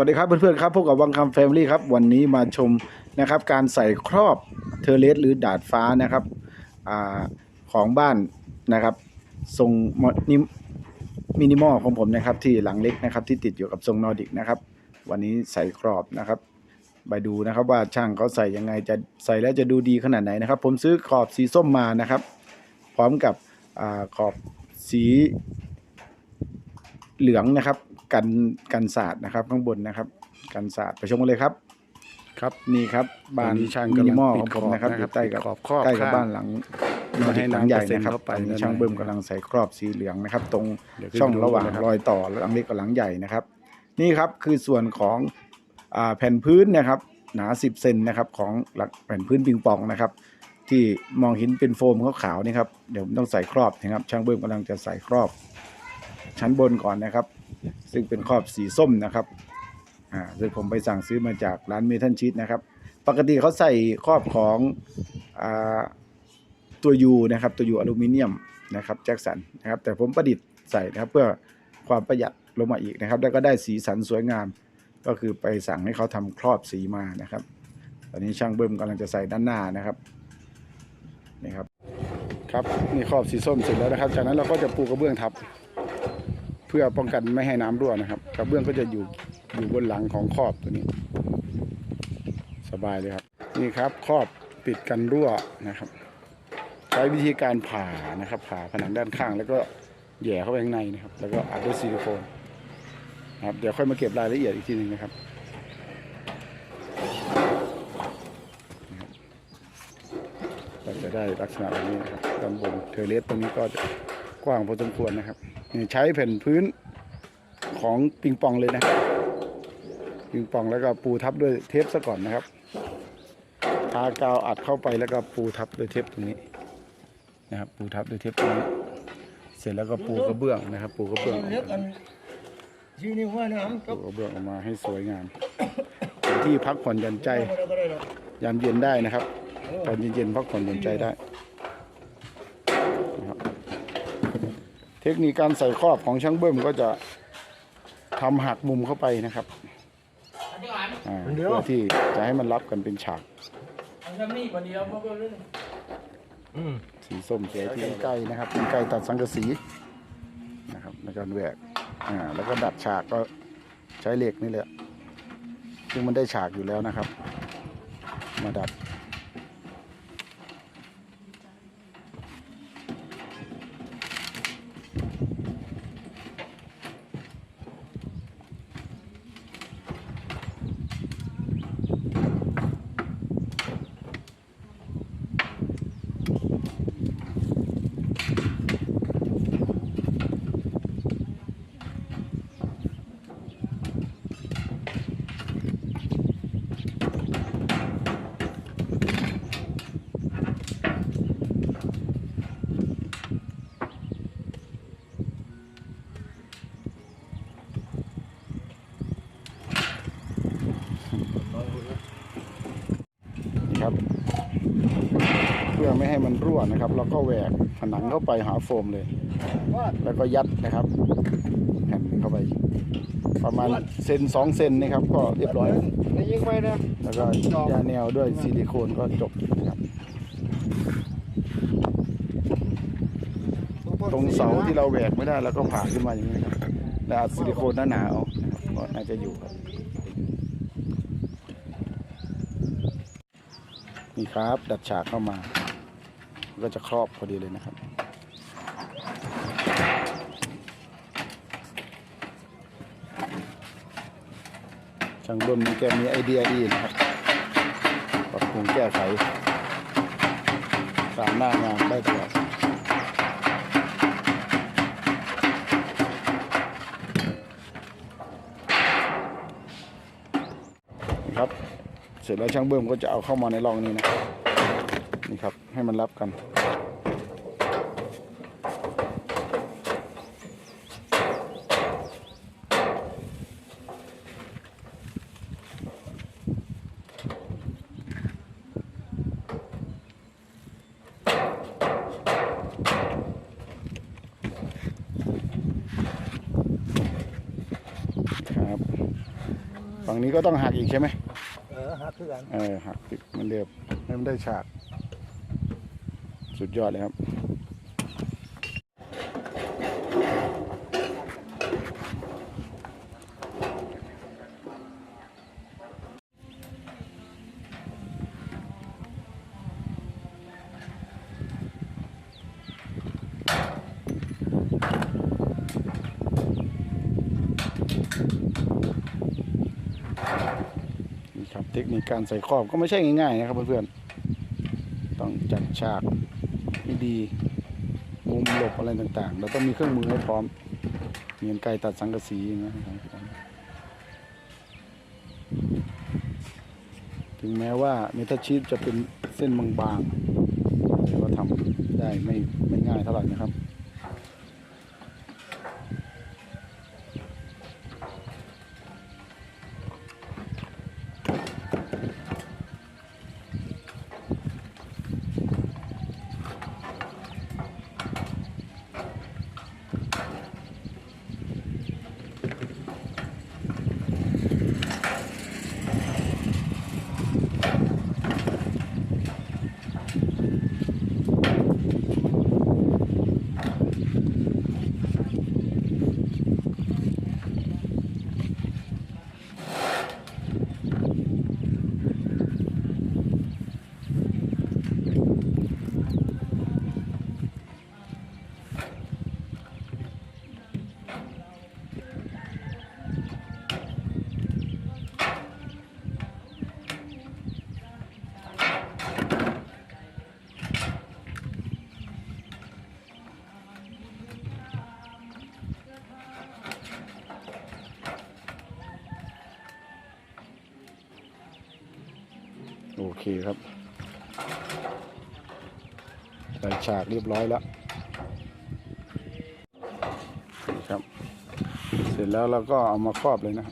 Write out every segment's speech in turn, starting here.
วัสดีครับเพื่อนๆครับพบกับวังคำแฟมิลี่ครับวันนี้มาชมนะครับการใส่ครอบเทเลสหรือดาดฟ้านะครับอของบ้านนะครับทรงนิมมินิมอลของผมนะครับที่หลังเล็กนะครับที่ติดอยู่กับทรงนอร์ดิกนะครับวันนี้ใส่ครอบนะครับไปดูนะครับว่าช่างเขาใส่ยังไงจะใส่แล้วจะดูดีขนาดไหนนะครับ ผมซื้อขอบสีส้มมานะครับ พร้อมกับอขอบสี เหลืองนะครับ กันกันศาสตร์นะครับ ข้างบนนะครับ กันศาสตร์ไปชมกันเลยครับ ครับนี่ครับบ้านตอนนี้ช่างมิกำลังนิมอลปิขดองผมนะครับขอบอยู่ใกล้กับขอบครอบใกล้กับข้าง บ้านหลังไม่ให้หลังน้ำใหญ่กระเซ็นนะครับเข้าไปตอนนี้ด้านในช่างเบิ้มกำลังใส่ครอบสีเหลืองนะครับ ตรงเดี๋ยวขึ้นช่องดูระหว่างนะครับ รอยต่อหลังเล็กกับหลังใหญ่นะครับ นี่ครับคือส่วนของอ่าแผ่นพื้นนะครับ หนา 10เซนนะครับของหลักแผ่นพื้นปิงปองนะครับ ที่มองเห็นเป็นโฟมขาวๆนี่ครับเดี๋ยวผมต้องใส่ครอบนะครับ ช่างเบิ้มกำลังจะใส่ครอบ ชั้นบนก่อนนะครับ ซึ่งเป็นครอบสีส้มนะครับอ่าซึ่งผมไปสั่งซื้อมาจากร้านเมทัลชีตนะครับ ปกติเขาใส่ครอบของอ่าตัวยูนะครับ ตัวยูอลูมิเนียมนะครับแจ็คสันนะครับ แต่ผมประดิษฐ์ใส่นะครับเพื่อความประหยัดลงมาอีกนะครับ แล้วก็ได้สีสันสวยงาม ก็คือไปสั่งให้เขาทำครอบสีมานะครับ ตอนนี้ช่างเบิ้มกำลังจะใส่ด้านหน้านะครับนี่ครับครับนี่ครอบสีส้มเสร็จแล้วนะครับ จากนั้นเราก็จะปูกระเบื้องทับ เพื่อป้องกันไม่ให้น้ำรั่วนะครับกระเบื้องก็จะอยู่อยู่บนหลังของครอบตัวนี้ สบายเลยครับ นี่ครับครอบปิดกันรั่วนะครับ ใช้วิธีการผ่านะครับ ผ่าผนังด้านข้าง แล้วก็แย่เข้าไปข้างในนะครับ แล้วก็อัดด้วยซิลิโคนนะครับเดี๋ยวค่อยมาเก็บรายละเอียดอีกทีหนึ่งนะครับเราจะได้ลักษณะแบบนี้นะครับด้านบนเทเลสตรงนี้ก็จะ กว้างพอสมควรนะครับนี่ใช้แผ่นพื้นของปิงปองเลยนะครับปิงปองแล้วก็ปูทับด้วยเทปซะก่อนนะครับทากาวอัดเข้าไปแล้วก็ปูทับด้วยเทปตรงนี้นะครับปูทับด้วยเทปตรงนี้ เสร็จแล้วก็ปูกระเบื้องนะครับ ปูกระเบื้องออกเล็กอัมานที่นี่ว่าน้ำปูกระเบื้องออกมาให้สวยงามเป็นที่พักผ่อนหย่อนใจก็ได้หรอกยามเย็นได้นะครับ ตอนเย็นๆพักผ่อนหย่อนใจได้นะครับเทคนิคการใส่ครอบของช่างเบิ้มก็จะทำหักมุมเข้าไปนะครับอ่าเพื่อที่จะให้มันรับกันเป็นฉากอืมสีส้มสวยที่ใกล้นะครับเป็นไกลตัดสังกะสีนะครับในการแหวกอ่าแล้วก็ดัดฉากก็ใช้เหล็กนี่แหละซึ่งมันได้ฉากอยู่แล้วนะครับ มาดัด ม่ให้มันรั่วนะครับ เราก็แหวกผนังเข้าไปหาโฟมเลย แล้วก็ยัดนะครับแผ่นเข้าไป ประมาณเซนสองเซนนะครับ ก็เรียบร้อยนี่ยิงไปนะแล้วก็ยาแนวด้วยซิลิโคนก็จบนะครับตรงเสาที่เราแหวกไม่ได้เราก็ผ่าขึ้นมาอย่างนี้นะครับแล้วอัดซิลิโคนหนาๆเอานะครับก็น่าจะอยู่ครับนี่ครับ ดัดฉากเข้ามา ก็จะครอบพอดีเลยนะครับ ช่างรุ่นแกมีไอเดียดีนะครับปรับปรุงแก้ไขตามหน้างานได้ตลอดนี่ครับ เสร็จแล้วช่างเบิ้มก็จะเอาเข้ามาในร่องนี้นะนี่ครับ ให้มันรับกันครับฝั่งนี้ก็ต้องหักอีกใช่ไหมเออหักคือกันเออหักอีกเหมันเดิมให้มันได้ฉาก สุดยอดเลยครับนี่ครับเทคนิคการใส่ครอบก็ไม่ใช่ง่ายๆนะครับเพื่อนๆ ต้องจัดฉาก ดีมุมหลบอะไรต่างๆ เราต้องมีเครื่องมือให้พร้อมเหมือนไกลตัดสังกะสีนะครับถึงแม้ว่าเมทัลชีตจะเป็นเส้นบางๆแต่ว่าทำได้ไม่ไม่ง่ายเท่าไหร่นะครับ เคครับใส่ฉากเรียบร้อยแล้วนี่ครับ เสร็จแล้วเราก็เอามาครอบเลยนะ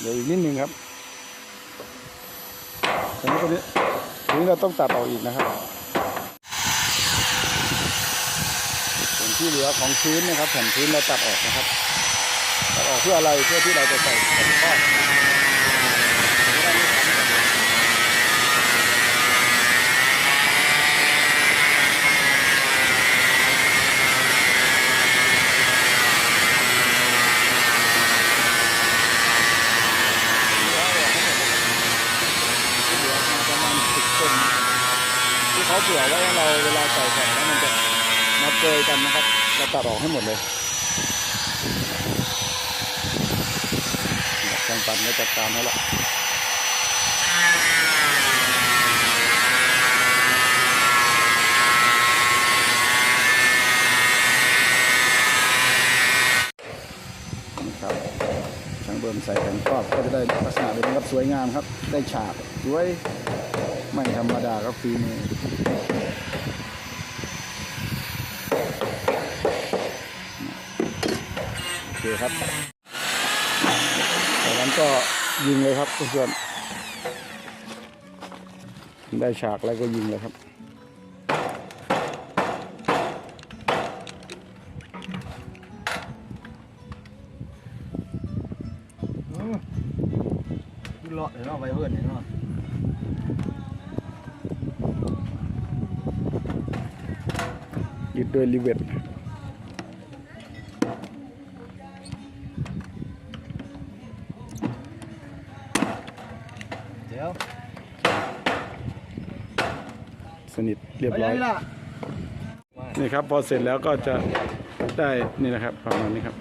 เดี๋ยวอีกนิดนึงครับ นี้ตัวนี้ทีนี้เราต้องตัดออกอีกนะครับส่วนที่เหลือของพื้นนะครับแผ่นพื้นเราตัดออกนะครับตัดออกเพื่ออะไรเพื่อที่เราจะใส่แผ่นครอนที่เหลือมาประมาณ สิบเซนที่เขาเผื่อไว้ให้เราเวลาใส่แผ่นแล้วมันจะมาเจอกันนะครับ เราตัดออกให้หมดเลยช่างปันก็จัดการให้ละนี่ครับช่างเบิ่มใส่แผ่นครอบก็จะได้ลักษณะเป็นครับสวยงามครับ ได้ฉากสวย ไม่ธรรมดาครับฝีมือโอเคครับจากนั้นก็ยิงเลยครับเพื่อนได้ฉากแล้วก็ยิงเลยครับคือเลาะเดี๋ยวเอาไปเพื่อนเดี๋ยวเนา ยึดด้วยริเวตเดี๋ยวสนิทเรียบไปร้อยไหนล่ะนี่ครับพอเสร็จแล้วก็จะได้นี่นะครับประมาณนี้ครับ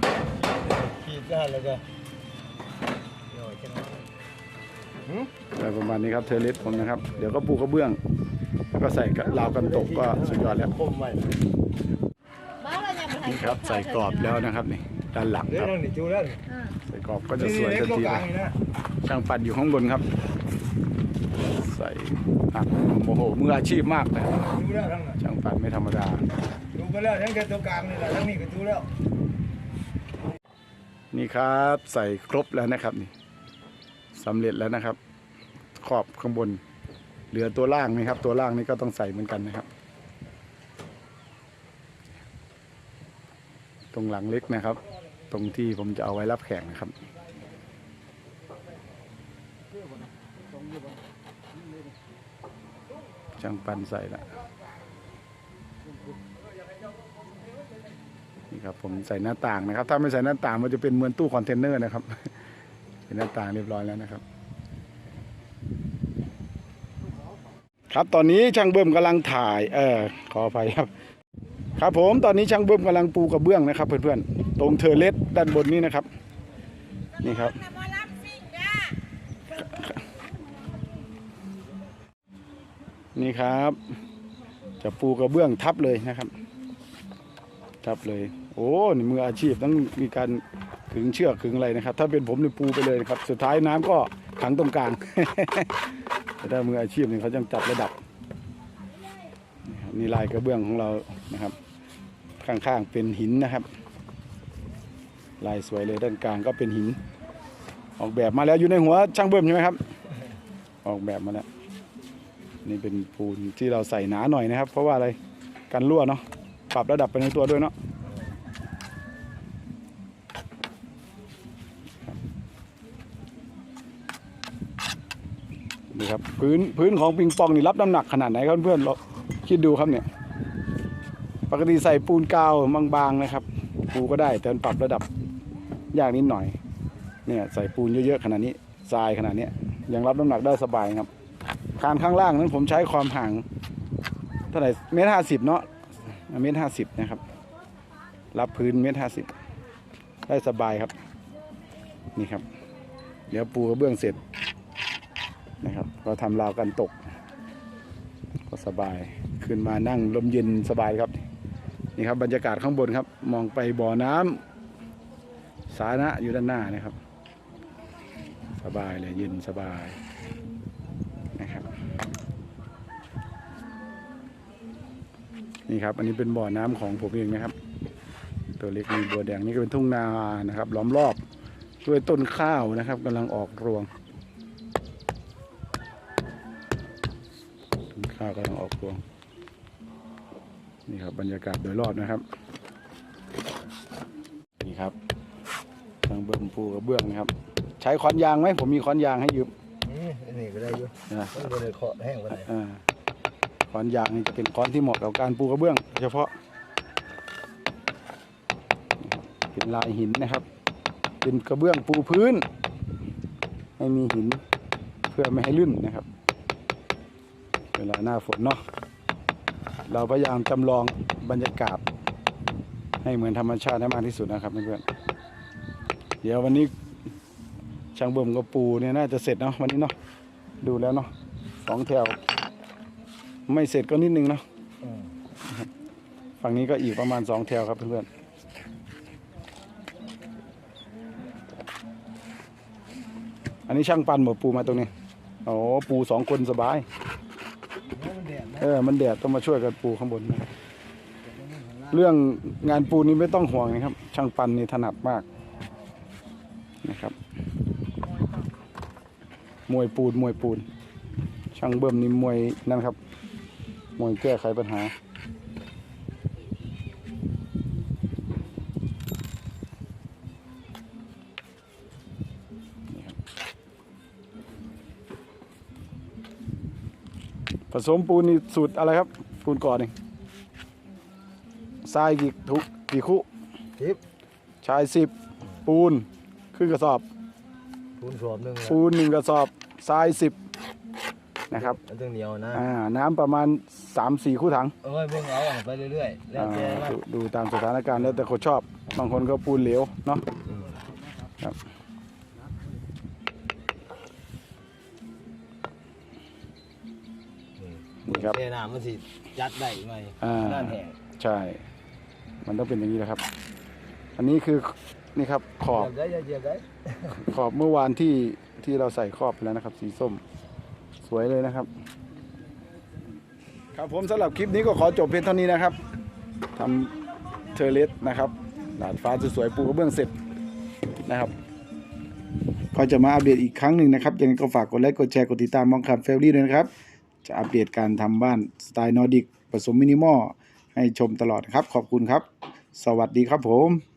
ขีดได้แล้วก็เดี๋ยวจะมาหืมได้ประมาณนี้ครับเทอร์เลสผมนะครับ เดี๋ยวก็ปูกระเบื้อง แล้วก็ใส่ราวกันตกก็สุดยอดแล้วคมไว้นี่ครับใส่กรอบแล้วนะครับนี่ด้านหลังเดี๋ยควรับนั่งนี่จูแล้วนี่ใส่กรอบก็จะสวยนี่ทันเล็กทีกเลลางยนี่นะช่างปัดอยู่ข้างบนครับ ใส่หักโอ้โหมืออาชีพมากเลยจูแล้วทั้งนั้นช่างปัดไม่ธรรมดาจูไปแล้วทั้งแต่ตัวกลางนี่แหละทั้งนี้ก็จูแล้วนี่ครับใส่ครบแล้วนะครับนี่สำเร็จแล้วนะครับ ขอบข้างบน เหลือตัวล่างนี่ครับ ตัวล่างนี่ก็ต้องใส่เหมือนกันนะครับ ตรงหลังเล็กนะครับ ตรงที่ผมจะเอาไว้รับแขกนะครับช่างปันใส่ละนี่ครับผมใส่หน้าต่างนะครับ ถ้าไม่ใส่หน้าต่างมันจะเป็นเหมือนตู้คอนเทนเนอร์นะครับเป็นหน้าต่างเรียบร้อยแล้วนะครับ ครับตอนนี้ช่างเบิ้มกำลังถ่ายเออขออภัยครับ ครับผมตอนนี้ช่างเบิ้มกำลังปูกระเบื้องนะครับ เพื่อนๆตรงเทอร์เลสด้านบนนี้นะครับ นี่ครับ นี่ครับ จะปูกระเบื้องทับเลยนะครับ ทับเลย โอ้นี่มืออาชีพต้องมีการขึงเชือกขึงอะไรนะครับ ถ้าเป็นผมนี่ปูไปเลยครับ สุดท้ายน้ำก็ขังตรงกลาง แต่ถ้ามืออาชีพนี่เขาจะจับระดับนี่ครับนี่ลายกระเบื้องของเรานะครับ ข้างๆเป็นหินนะครับ ลายสวยเลยด้านกลางก็เป็นหิน ออกแบบมาแล้วอยู่ในหัวช่างเบิ้มใช่ไหมครับ ออกแบบมาแล้วนี่เป็นปูนที่เราใส่หนาหน่อยนะครับ เพราะว่าอะไรกันรั่วเนาะปรับระดับไปในตัวด้วยเนาะ ครับพื้นพื้นของปิงปองนี่รับน้ำหนักขนาดไหนครับเพื่อนเราคิดดูครับเนี่ยปกติใส่ปูนกาวบางๆนะครับปูก็ได้แต่ปรับระดับยากนิดหน่อยเนี่ยใส่ปูนเยอะๆขนาดนี้ทรายขนาดนี้ยังรับน้ำหนักได้สบายครับคานข้างล่างนั้นผมใช้ความห่างเท่าไหร่เมตรห้าสิบเนาะเมตรห้าสิบนะครับ รับพื้นเมตรห้าสิบได้สบายครับนี่ครับ เดี๋ยวปูกระเบื้องเสร็จ ก็ทำราวกันตก ก็สบายขึ้นมานั่งลมเย็นสบายครับ นี่ครับบรรยากาศข้างบนครับ มองไปบ่อน้ำสาธารณะอยู่ด้านหน้านะครับ สบายเลยเย็นสบายนะครับนี่ครับ อันนี้เป็นบ่อน้ำของผมเองนะครับ ตัวเล็กมีบัวแดงนี่ก็เป็นทุ่งนานะครับ ล้อมรอบด้วยต้นข้าวนะครับกำลังออกรวง ข้าวกำลังออกรวง นี่ครับบรรยากาศโดยรอบนะครับ นี่ครับทางเบื้องปูกระเบื้องนะครับ ใช้ค้อนยางไหมผมมีค้อนยางให้ยืมนี่อันนี้ก็ได้อยู่นะมันก็เลยเคาะแห้งไปไหนอ่าค้อนยางนี่จะเป็นค้อนที่เหมาะกับการปูกระเบื้องโดยเฉพาะเป็นลายหินนะครับ เป็นกระเบื้องปูพื้น ไม่มีหินเพื่อไม่ให้ลื่นนะครับ เวลาหน้าฝนเนาะเราพยายามจำลองบรรยากาศ ให้เหมือนธรรมชาติให้มากที่สุดนะครับเพื่อนๆเดี๋ยววันนี้ช่างเบิ่มกับปูเนี่ยน่าจะเสร็จเนาะวันนี้เนาะดูแล้วเนาะสองแถว ไม่เสร็จก็นิดนึงเนาะฝั่งนี้ก็อีกประมาณสองแถวครับเพื่อนๆอันนี้ช่างปันหมดปูมาตรงนี้โอ้ปูสองคนสบาย แล้วมันแดดนะ เออ มันแดดต้องมาช่วยกันปูข้างบนนะเรื่องงานปูนี้ไม่ต้องห่วงนะครับ ช่างปันนี่ถนัดมากนะครับ มวยปูนมวยปูน ช่างเบิ่มนี่มวยนั่นครับ มวยแก้ไขปัญหา ผสมปูนนี่สูตรอะไรครับ ปูนก่อนนี่ทรายกี่ทุกกี่คุทิปชายสิบปูนครึ่งกระสอบปูนสอบหนึ่งอะปูนหนึ่งกระสอบทรายสิบนะครับมันต้องเหนียวนะ อ่าน้ำประมาณ3ามสี่คู่ถัง เอาไว้เบิ่งเอาอะไปเรื่อยๆ แล้วอ่าแต่ว่าดูดูตามสถานการณ์แล้วแต่คนชอบ บางคนก็ปูนเหลวเนาะ อืม ครับเทน้ำมันสิยัดได้ไหมอ่าด้านแห้งใช่ มันต้องเป็นอย่างนี้แหละครับ อันนี้คือนี่ครับขอบ เหยียบได้เหยียบได้ขอบเมื่อวานที่ที่เราใส่ขอบไปแล้วนะครับ สีส้ม สวยเลยนะครับ ครับผมสำหรับคลิปนี้ก็ขอจบเพียงเท่านี้นะครับทำเทอร์เลสนะครับดาดฟ้าสวยๆปูกระเบื้องเสร็จนะครับก็จะมาอัปเดตอีกครั้งหนึ่งนะครับยังไงก็ฝากกดไลค์กดแชร์กดติดตามมองคำเฟลลี่ด้วยนะครับ จะอัปเดตการทำบ้านสไตล์นอร์ดิกผสมมินิมอลให้ชมตลอดครับ ขอบคุณครับ สวัสดีครับผม